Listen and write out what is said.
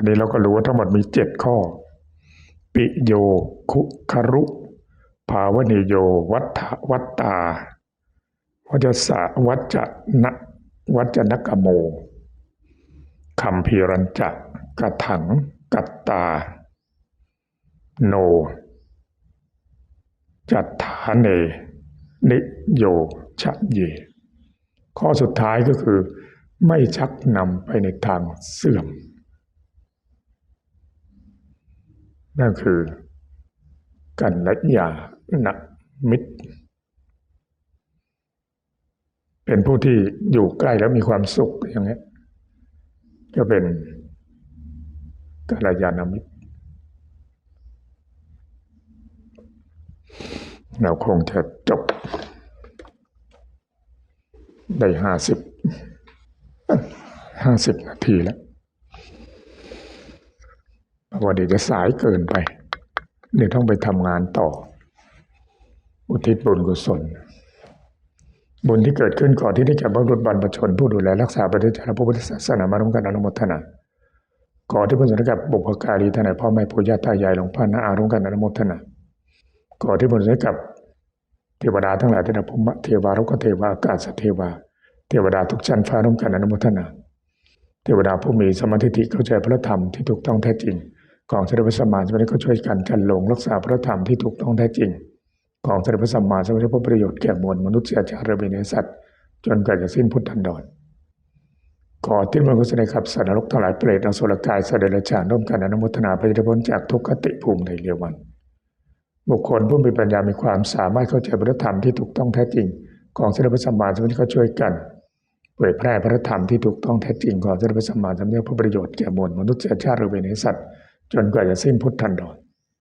อนนี้เราก็รู้ว่าทั้งหมดมีเจ็ดข้อ ปิโย คุคารุภาวนิโย วัฏวัตตา วัจสะวัจนะวัจนกโมคัมพีรัญจะกะถัง กัตตา โน จัตถาเน นิโยชะเย ข้อสุดท้ายก็คือ ไม่ชักนำไปในทางเสื่อม นั่นคือ กันละยานะมิตร เป็นผู้ที่อยู่ใกล้แล้วมีความสุขอย่างนี้ก็เป็นกัลยาณมิตร เราคงจะจบได้ห้าสิบห้าสิบนาทีแล้ว เพราะว่าเดี๋ยวจะสายเกินไป เดี๋ยวต้องไปทำงานต่อ อุทิศบุญกุศล บุญที่เกิดขึ้นก่อนที่จะบรรลุบรรพชน ผู้ดูแลรักษาประเทศชาติพระพุทธศาสนามาร่วมกันอนุโมทนาก่อนที่บุญสนกับบุพการีท่านไหนพ่อแม่ปู่ย่าตายายหลวงพ่อนาอาร่วมกันอนุโมทนาก่อนที่บุญสนกับเทวดาทั้งหลายที่นับพมะเทวารุกเทวาอากาศเทวา เทวดาทุกชั้นฟ้าร่วมกันอนุโมทนาเทวดาผู้มีสมาธิเข้าใจพระธรรมที่ถูกต้องแท้จริง ของสมเด็จพระสัมมาสัมพุทธเจ้าก็ช่วยกันกันลงรักษาพระธรรมที่ถูกต้องแท้จริง ของสมเด็จพระสัมมาสัมพุทธเจ้าเพื่อประโยชน์แก่มวลมนุษยชาติและเวเนสัตว์จนกว่าจะสิ้นพุทธันดรขอที่มันกุศลขับสัตว์นรกทั้งหลายเปรตอสุรกายสัตว์เดรัจฉานร่วมกันอนุโมทนาไปจะพ้นจากทุกขติภูมิในเรียวัน บุคคลผู้มีปัญญามีความสามารถเข้าใจพระธรรมที่ถูกต้องแท้จริง ของสมเด็จพระสัมมาสัมพุทธเจ้าช่วยกันเผยแพร่พระธรรมที่ถูกต้องแท้จริงของสมเด็จพระสัมมาสัมพุทธเจ้าเพื่อประโยชน์แก่มวลมนุษยชาติและเวเนสัตว์ จนกว่าจะสิ้นพุทธันดร